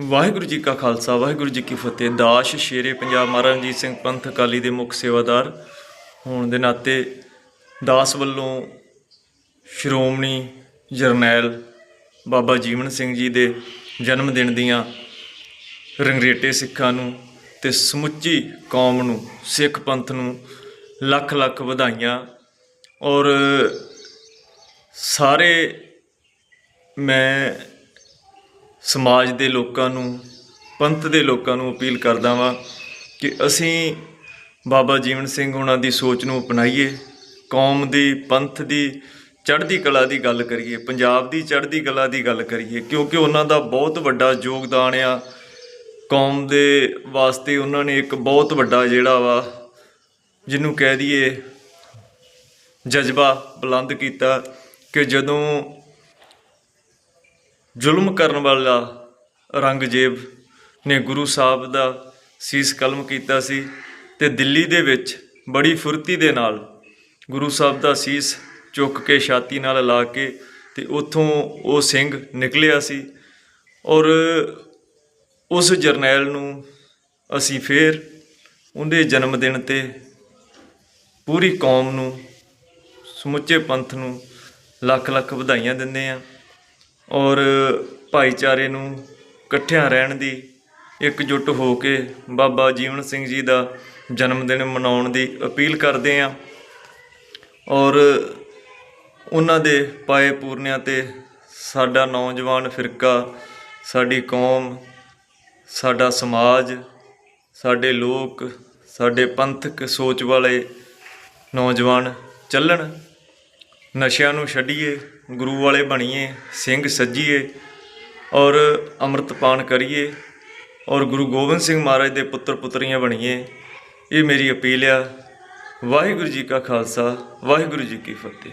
ਵਾਹਿਗੁਰੂ ਜੀ ਕਾ ਖਾਲਸਾ, ਵਾਹਿਗੁਰੂ ਜੀ ਕੀ ਫਤਿਹ। ਦਾਸ ਸ਼ੇਰੇ ਪੰਜਾਬ ਮਹਾਰਾਜ ਰਣਜੀਤ ਸਿੰਘ ਪੰਥ ਅਕਾਲੀ ਦੇ ਮੁੱਖ ਸੇਵਾਦਾਰ ਹੋਣ ਦੇ ਨਾਤੇ ਦਾਸ ਵੱਲੋਂ ਸ਼੍ਰੋਮਣੀ ਜਰਨੈਲ ਬਾਬਾ ਜੀਵਨ ਸਿੰਘ ਜੀ ਦੇ ਜਨਮ ਦਿਨ ਦੀਆਂ ਰੰਗਰੇਟੇ ਸਿੱਖਾਂ ਨੂੰ ਤੇ ਸਮੁੱਚੀ ਕੌਮ ਨੂੰ, ਸਿੱਖ ਪੰਥ ਨੂੰ ਲੱਖ ਲੱਖ ਵਧਾਈਆਂ। ਔਰ ਸਾਰੇ ਮੈਂ ਸਮਾਜ ਦੇ ਲੋਕਾਂ ਨੂੰ, ਪੰਥ ਦੇ ਲੋਕਾਂ ਨੂੰ ਅਪੀਲ ਕਰਦਾ ਵਾਂ ਕਿ ਅਸੀਂ ਬਾਬਾ ਜੀਵਨ ਸਿੰਘ ਉਹਨਾਂ ਦੀ ਸੋਚ ਨੂੰ ਅਪਣਾਈਏ, ਕੌਮ ਦੀ, ਪੰਥ ਦੀ, ਚੜ੍ਹਦੀ ਕਲਾ ਦੀ ਗੱਲ ਕਰੀਏ, ਪੰਜਾਬ ਦੀ ਚੜ੍ਹਦੀ ਕਲਾ ਦੀ ਗੱਲ ਕਰੀਏ, ਕਿਉਂਕਿ ਉਹਨਾਂ ਦਾ ਬਹੁਤ ਵੱਡਾ ਯੋਗਦਾਨ ਆ। ਕੌਮ ਦੇ ਵਾਸਤੇ ਉਹਨਾਂ ਨੇ ਇੱਕ ਬਹੁਤ ਵੱਡਾ ਜਿਹੜਾ ਵਾ, ਜਿਹਨੂੰ ਕਹਿ ਦਈਏ ਜਜ਼ਬਾ ਬੁਲੰਦ ਕੀਤਾ ਕਿ ਜਦੋਂ ਜ਼ੁਲਮ ਕਰਨ ਵਾਲਾ ਰੰਗਜੇਬ ਨੇ ਗੁਰੂ ਸਾਹਿਬ ਦਾ ਸੀਸ ਕਲਮ ਕੀਤਾ ਸੀ ਤੇ ਦਿੱਲੀ ਦੇ ਵਿੱਚ ਬੜੀ ਫੁਰਤੀ ਦੇ ਨਾਲ ਗੁਰੂ ਸਾਹਿਬ ਦਾ ਸੀਸ ਚੁੱਕ ਕੇ ਛਾਤੀ ਨਾਲ ਲਾ ਕੇ ਤੇ ਉੱਥੋਂ ਉਹ ਸਿੰਘ ਨਿਕਲਿਆ ਸੀ ਔਰ ਉਸ ਜਰਨੈਲ ਨੂੰ ਅਸੀਂ ਫੇਰ ਉਹਦੇ ਜਨਮ ਦਿਨ ਤੇ ਪੂਰੀ ਕੌਮ ਨੂੰ ਸਮੁੱਚੇ ਪੰਥ ਨੂੰ ਲੱਖ ਲੱਖ ਵਧਾਈਆਂ ਦਿੰਦੇ ਆ ਔਰ ਭਾਈਚਾਰੇ ਨੂੰ ਇਕੱਠਿਆਂ ਰਹਿਣ ਦੀ, ਇਕਜੁੱਟ ਹੋ ਕੇ ਬਾਬਾ ਜੀਵਨ ਸਿੰਘ ਜੀ ਦਾ ਜਨਮ ਦਿਨ ਮਨਾਉਣ ਦੀ ਅਪੀਲ ਕਰਦੇ ਹਾਂ। ਔਰ ਉਹਨਾਂ ਦੇ ਪਾਏ ਪੂਰਨਿਆਂ ਤੇ ਸਾਡਾ ਨੌਜਵਾਨ ਫਿਰਕਾ, ਸਾਡੀ ਕੌਮ, ਸਾਡਾ ਸਮਾਜ, ਸਾਡੇ ਲੋਕ, ਸਾਡੇ ਪੰਥਕ ਸੋਚ ਵਾਲੇ ਨੌਜਵਾਨ ਚੱਲਣ। ਨਸ਼ਿਆਂ ਨੂੰ ਛੱਡੀਏ, ਗੁਰੂ ਵਾਲੇ ਬਣੀਏ, ਸਿੰਘ ਸੱਜੀਏ ਔਰ ਅੰਮ੍ਰਿਤਪਾਨ ਕਰੀਏ ਔਰ ਗੁਰੂ ਗੋਬਿੰਦ ਸਿੰਘ ਮਹਾਰਾਜ ਦੇ ਪੁੱਤਰ ਪੁੱਤਰੀਆਂ ਬਣੀਏ, ਇਹ ਮੇਰੀ ਅਪੀਲ ਆ। ਵਾਹਿਗੁਰੂ ਜੀ ਕਾ ਖਾਲਸਾ, ਵਾਹਿਗੁਰੂ ਜੀ ਕੀ ਫਤਿਹ।